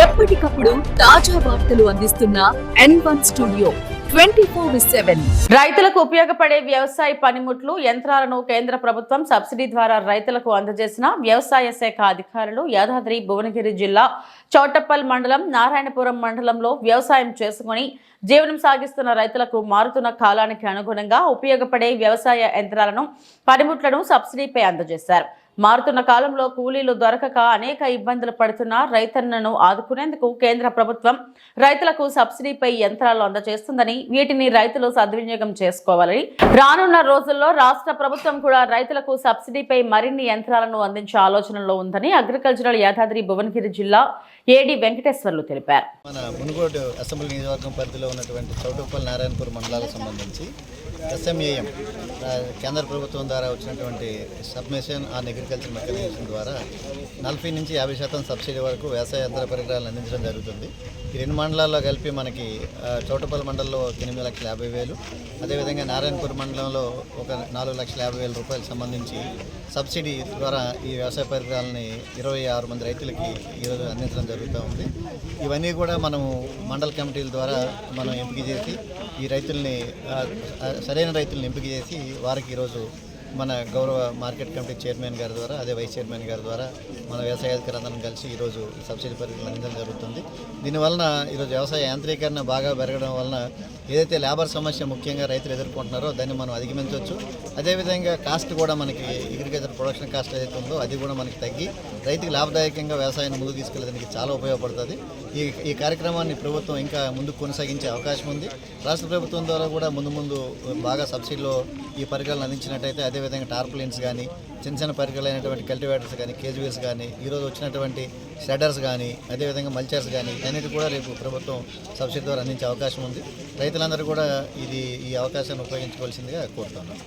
ఎప్పటికప్పుడు తాజా వార్తలు అందిస్తున్న N one studio twenty four seven రైతులకు ఉపయోగపడే వ్యవసాయ పనిముట్లు యంత్రాలను కేంద్ర ప్రభుత్వం సబ్సిడీ ద్వారా రైతులకు అందజేసిన వ్యవసాయ శాఖ అధికారులు యాదాద్రి భువనగిరి జిల్లా చౌటప్పల్ మండలం నారాయణపురం మండలంలో వ్యవసాయం చేసుకుని జీవనం సాగిస్తున్న రైతులకు మారుతున్న కాలానికి అనుగుణంగా ఉపయోగపడే వ్యవసాయ యంత్రాలను పనిముట్లను సబ్సిడీపై అందజేశారు. మారుతున్న కాలంలో కూలీలు దొరకక అనేక ఇబ్బందులు పడుతున్న రైతన్నను ఆదుకునేందుకు కేంద్ర ప్రభుత్వం రైతులకు సబ్సిడీపై యంత్రాలు అందజేస్తుందని వీటిని రైతులు సద్వినియోగం చేసుకోవాలని. రానున్న రోజుల్లో రాష్ట్ర ప్రభుత్వం కూడా రైతులకు సబ్సిడీపై మరిన్ని యంత్రాలను అందించే ఆలోచనలో ఉందని అగ్రికల్చరల్ యాదాద్రి భువనగిరి జిల్లా ఏడి వెంకటేశ్వర్లు తెలిపారు. మన మునుగోడు అసెంబ్లీ నియోజకవర్గం పరిధిలో ఉన్నటువంటి నారాయణపూర్ మండలాలకు సంబంధించి ఎస్ఎంఏఎం కేంద్ర ప్రభుత్వం ద్వారా వచ్చినటువంటి సబ్మిషన్ ఆన్ అగ్రికల్చర్ మెకానిజేషన్ ద్వారా నలభై నుంచి యాభై శాతం సబ్సిడీ వరకు వ్యవసాయ యంత్ర పరికరాలను అందించడం జరుగుతుంది. ఈ రెండు మండలాల్లో కలిపి మనకి చోటపల్లి మండలంలో ఎనిమిది లక్షల యాభై వేలు అదేవిధంగా నారాయణపూర్ మండలంలో ఒక నాలుగు లక్షల యాభై వేల రూపాయలు సంబంధించి సబ్సిడీ ద్వారా ఈ వ్యవసాయ పరికరాలని ఇరవై ఆరు మంది రైతులకి ఈరోజు అందించడం జరుగుతూ ఉంది. ఇవన్నీ కూడా మనము మండల కమిటీల ద్వారా మనం ఎంపిక చేసి ఈ రైతుల్ని సరైన రైతుల్ని ఎంపిక చేసి వారికి ఈరోజు మన గౌరవ మార్కెట్ కమిటీ చైర్మన్ గారి ద్వారా అదే వైస్ చైర్మన్ గారి ద్వారా మన వ్యవసాయ అధికారులందరం కలిసి ఈరోజు సబ్సిడీ పరికరాలు అందించడం జరుగుతుంది. దీనివలన ఈరోజు వ్యవసాయ యాంత్రీకరణ బాగా పెరగడం వలన ఏదైతే లేబర్ సమస్య ముఖ్యంగా రైతులు ఎదుర్కొంటున్నారో దాన్ని మనం అధిగమించవచ్చు. అదేవిధంగా కాస్ట్ కూడా మనకి అగ్రికల్చర్ ప్రొడక్షన్ కాస్ట్ ఏదైతే ఉందో అది కూడా మనకి తగ్గి రైతుకి లాభదాయకంగా వ్యవసాయాన్ని ముందుకు తీసుకెళ్ళడానికి చాలా ఉపయోగపడుతుంది. ఈ ఈ కార్యక్రమాన్ని ప్రభుత్వం ఇంకా ముందుకు కొనసాగించే అవకాశం ఉంది. రాష్ట్ర ప్రభుత్వం ద్వారా కూడా ముందు ముందు బాగా సబ్సిడీలో ఈ పరికరాలను అందించినట్టయితే అదేవిధంగా టార్పులిన్స్ కానీ చిన్న చిన్న పరికరాలైనటువంటి కల్టివేటర్స్ కానీ కేజీవీస్ కానీ ఈరోజు వచ్చినటువంటి షెడర్స్ కానీ అదేవిధంగా మల్చర్స్ కానీ అన్నిటి కూడా రేపు ప్రభుత్వం సబ్సిడీ ద్వారా అందించే అవకాశం ఉంది. రైతులందరూ కూడా ఇది ఈ అవకాశాన్ని ఉపయోగించుకోవాల్సిందిగా కోరుతున్నాను